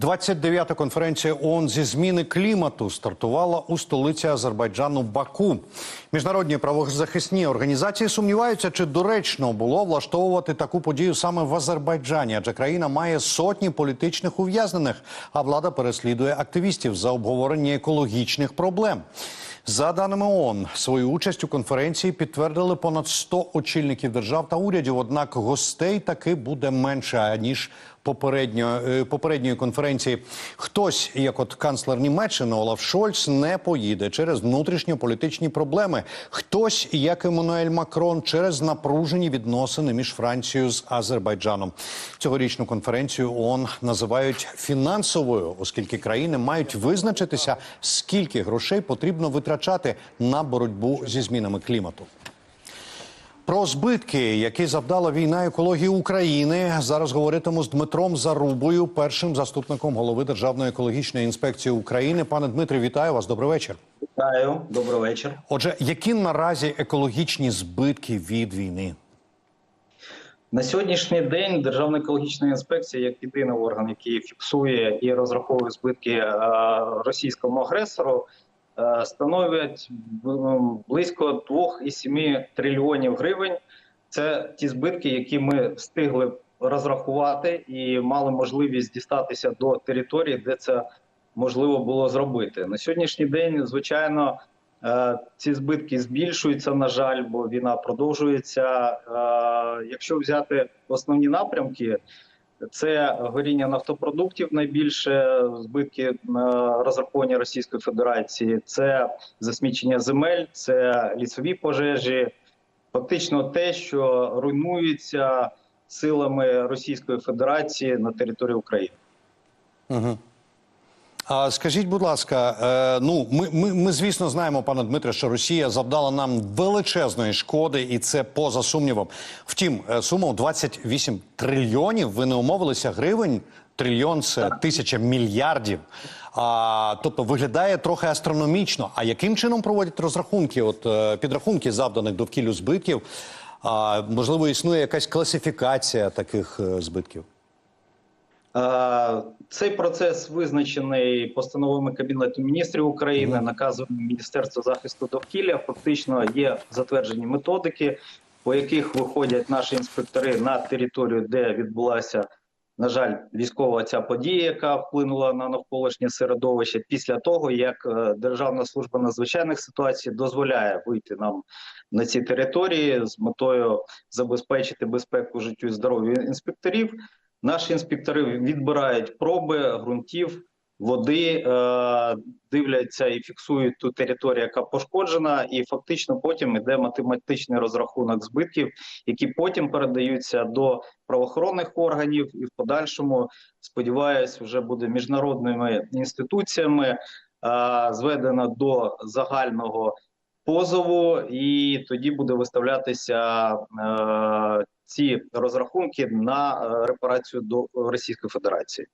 29-та конференція ООН зі зміни клімату стартувала у столиці Азербайджану Баку. Міжнародні правозахисні організації сумніваються, чи доречно було влаштовувати таку подію саме в Азербайджані, адже країна має сотні політичних ув'язнених, а влада переслідує активістів за обговорення екологічних проблем. За даними ООН, свою участь у конференції підтвердили понад 100 очільників держав та урядів. Однак гостей таки буде менше ніж попередньо, е, попередньої конференції. Хтось, як от канцлер Німеччини Олаф Шольц, не поїде через внутрішньополітичні проблеми. Хтось, як Еммануель Макрон, через напружені відносини між Францією з Азербайджаном. Цьогорічну конференцію ООН називають фінансовою, оскільки країни мають визначитися, скільки грошей потрібно витрачати на боротьбу зі змінами клімату. Про збитки, які завдала війна екології України, зараз говоритиму з Дмитром Зарубою, першим заступником голови Державної екологічної інспекції України. Пане Дмитре, вітаю вас. Добрий вечір. Вітаю, добрий вечір. Отже, які наразі екологічні збитки від війни? На сьогоднішній день Державна екологічна інспекція, як єдиний орган, який фіксує і розраховує збитки е, російському агресору, становлять м, близько 2,7 трильйонів гривень. Це ті збитки, які ми встигли розрахувати і мали можливість дістатися до території, де це можливо було зробити. На сьогоднішній день, звичайно, е, ці збитки збільшуються, на жаль, бо війна продовжується. Е, Якщо взяти основні напрямки, це горіння нафтопродуктів, найбільше збитки на розраховані Російської Федерації, це засмічення земель, це лісові пожежі, фактично те, що руйнується силами Російської Федерації на території України. Угу. А скажіть, будь ласка, е, ну ми, ми, ми звісно знаємо, пане Дмитре, що Росія завдала нам величезної шкоди, і це поза сумнівом. Втім, е, сума у 28 трильйонів. Ви не умовилися гривень. Трильйон це тисяча мільярдів. А, тобто виглядає трохи астрономічно. А яким чином проводять розрахунки? От е, підрахунки завданих довкіллю збитків? А можливо, існує якась класифікація таких е, збитків? Е, Цей процес визначений постановами Кабінету міністрів України, наказом Міністерства захисту довкілля. Фактично є затверджені методики, по яких виходять наші інспектори на територію, де відбулася, на жаль, військова ця подія, яка вплинула на навколишнє середовище. Після того як е, Державна служба надзвичайних ситуацій дозволяє вийти нам на ці території з метою забезпечити безпеку життю і здоров'ю інспекторів. Наші інспектори відбирають проби ґрунтів, води, е, дивляться і фіксують ту територію, яка пошкоджена, і фактично потім йде математичний розрахунок збитків, які потім передаються до правоохоронних органів, і в подальшому, сподіваюсь, вже буде міжнародними інституціями е, зведено до загального позову, і тоді буде виставлятися е, ці розрахунки на е, репарацію до Російської Федерації.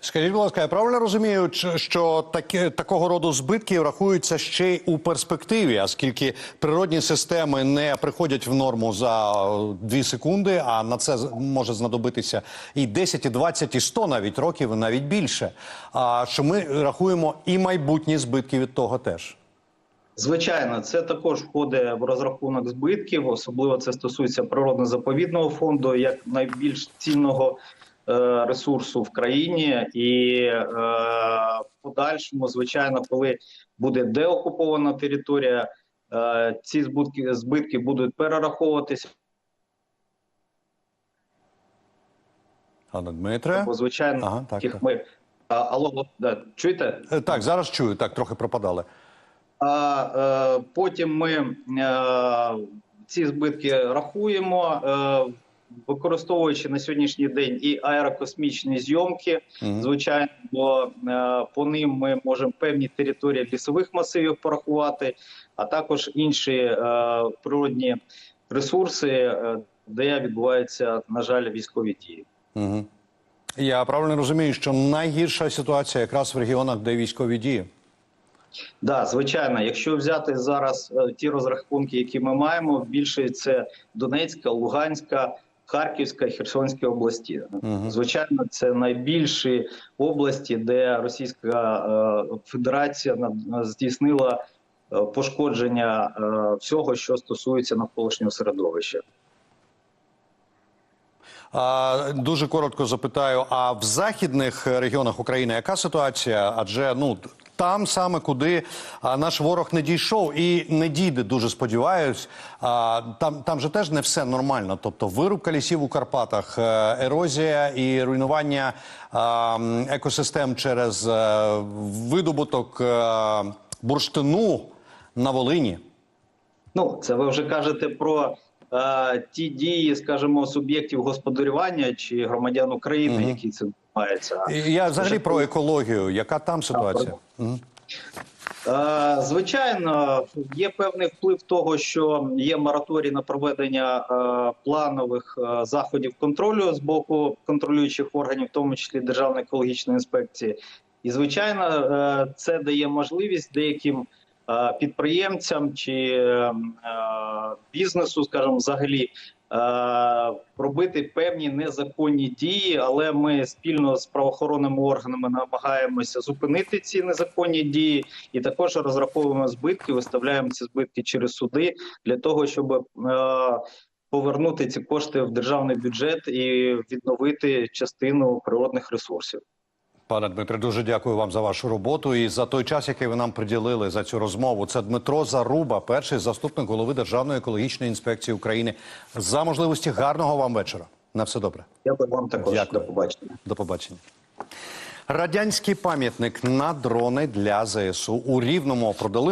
Скажіть, будь ласка, я правильно розумію, що такі, такого роду збитки рахуються ще й у перспективі, оскільки природні системи не приходять в норму за е, дві секунди, а на це може знадобитися і 10, і 20, і 100 навіть років, навіть більше. А що ми рахуємо і майбутні збитки від того теж. Звичайно, це також входить в розрахунок збитків. Особливо це стосується природно-заповідного фонду як найбільш цінного е, ресурсу в країні, і е, в подальшому, звичайно, коли буде деокупована територія, е, ці збитки, збитки будуть перераховуватися. Пане Дмитре, Бо звичайно, Ага, так, так. ми а, алло, да, чуєте? Так зараз чую, так трохи пропадали. А е, потім ми е, ці збитки рахуємо, е, використовуючи на сьогоднішній день і аерокосмічні зйомки. Звичайно, бо по ним ми можемо певні території лісових масивів порахувати, а також інші природні ресурси, де відбуваються, на жаль, військові дії. Угу. Я правильно розумію, що найгірша ситуація якраз в регіонах, де військові дії. Да, звичайно, якщо взяти зараз е, ті розрахунки, які ми маємо, більше це Донецька, Луганська, Харківська і Херсонська області. Звичайно, це найбільші області, де Російська е, Федерація здійснила е, пошкодження всього, що стосується навколишнього середовища. Дуже коротко запитаю: а в західних регіонах України яка ситуація? Адже ну там саме куди а, наш ворог не дійшов і не дійде, дуже сподіваюсь. А, там, там же теж не все нормально. Тобто вирубка лісів у Карпатах, е, ерозія і руйнування а, екосистем через е, видобуток е, бурштину на Волині. Ну, це ви вже кажете про ті дії, скажімо, суб'єктів господарювання чи громадян України, Мгм. які цим займаються. І Я взагалі про екологію. Яка там ситуація? Е, Звичайно, є певний вплив того, що є мораторій на проведення е, планових е, заходів контролю з боку контролюючих органів, в тому числі Державної екологічної інспекції. І звичайно, це дає можливість деяким підприємцям чи е, е, бізнесу, скажімо, взагалі. Е, Робити певні незаконні дії, але ми спільно з правоохоронними органами намагаємося зупинити ці незаконні дії і також розраховуємо збитки, виставляємо ці збитки через суди для того, щоб е, повернути ці кошти в державний бюджет і відновити частину природних ресурсів. Пане Дмитре, дуже дякую вам за вашу роботу і за той час, який ви нам приділили за цю розмову. Це Дмитро Заруба, перший заступник голови Державної екологічної інспекції України. За можливості гарного вам вечора. На все добре. Дякую вам також. Дякую. До побачення. До побачення. Радянський пам'ятник на дрони для ЗСУ у Рівному продали.